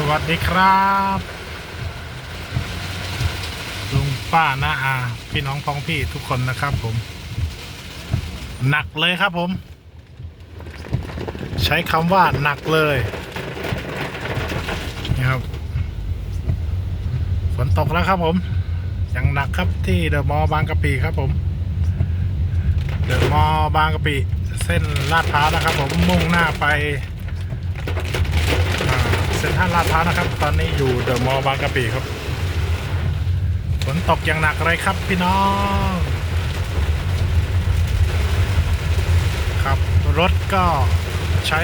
สวัสดีครับลุงป้าน้าอา พี่น้องพ้องพี่ทุกคนนะครับผม หนักเลยครับผม ใช้คำว่าหนักเลยนี่ครับฝนตกแล้วครับผมอย่างหนักครับที่เดอะมอลล์บางกะปิครับผมเดอะมอลล์บางกะปิเส้นลาดพร้าวนะครับผมมุ่งหน้าไปาเซ็นลลาดพร้าวนะครับ ตอนนี้อยู่เดอะมอลล์บางกะปิครับ ฝนตกอย่างหนักเลยครับพี่น้อง ครับ รถก็ใช้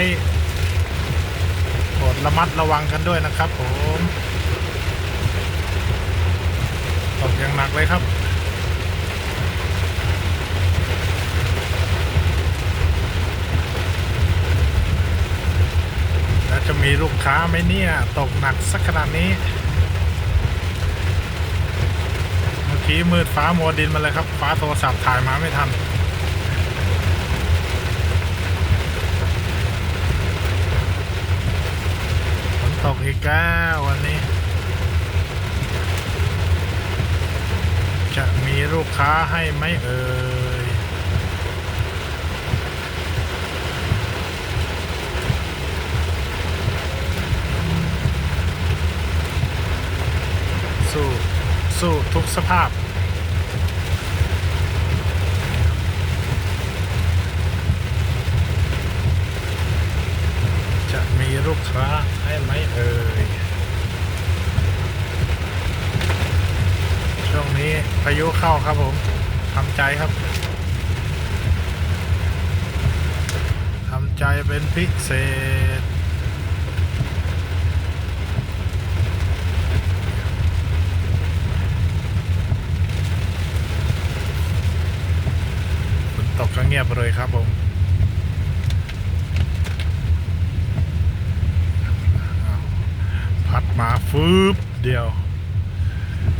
โปรดระมัดระวังกันด้วยนะครับผม ตกอย่างหนักเลยครับ แีลูกค้าไหมเนี่ย ตกหนักสักขนาดนี้ เมื่อกี้มืดฟ้ามัวดินมาเลยครับ ฟ้าโทรศัพท์ถ่ายมาไม่ทันฝนตกอีกแล้ววันนี้ จะมีลูกค้าให้ไหมเอ่ย สู้สู้ทุกสภาพ จะมีลูกค้าให้ไหมเอ่ย ช่วงนี้พายุเข้าครับผมทำใจครับทำใจเป็นพิเศษ ฝนตกก็เงียบเลยครับผมพัดมาฟืบเดียว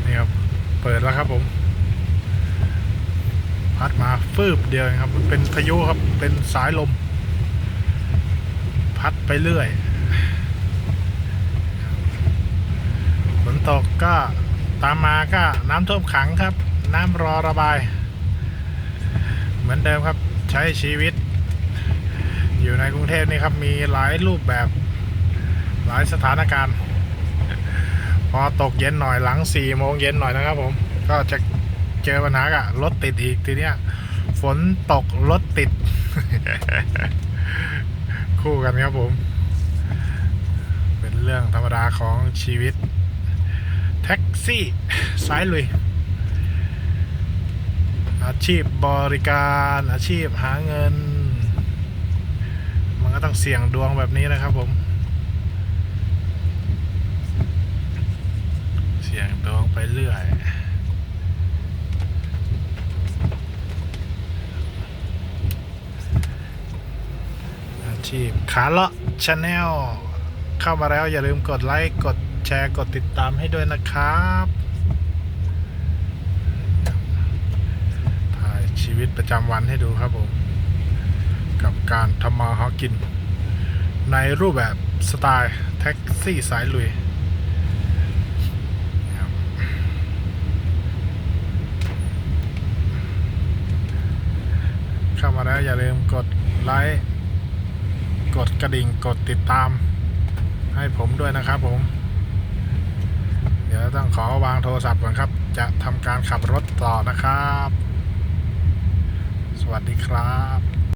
นี่ครับเปิดแล้วครับผม พัดมาฟืบเดียวครับ มันเป็นพายุครับเป็นสายลม พัดไปเรื่อยฝนตกก็ตามมาก็น้ำท่วมขังครับ น้ำรอระบาย เหมือนเดิมครับ ใช้ชีวิต อยู่ในกรุงเทพนี่ครับ มีหลายรูปแบบหลายสถานการณ์ พอตกเย็นหน่อยหลังสี่โมงเย็นหน่อยนะครับผม ก็จะเจอปัญหากับรถติดอีกทีเนี้ย ฝนตกรถติด คู่กันครับผม เป็นเรื่องธรรมดาของชีวิต แท็กซี่ สายลุย อาชีพบริการอาชีพหาเงิน มันก็ต้องเสี่ยงดวงแบบนี้นะครับผม เสี่ยงดวงไปเรื่อยอาชีพขาเลาะชาแนลเข้ามาแล้วอย่าลืมกดไลค์ กดแชร์ กดติดตามให้ด้วยนะครับ ถ่าย ชีวิตประจำวันให้ดูครับผม กับการทำมาหากิน ในรูปแบบสไตล์แท็กซี่สายลุยเข้ามาแล้วอย่าลืมกดไลค์กดกระดิ่งกดติดตาม ให้ผมด้วยนะครับผม เดี๋ยวต้องขอวางโทรศัพท์ก่อนครับ จะทำการขับรถต่อนะครับ สวัสดีครับ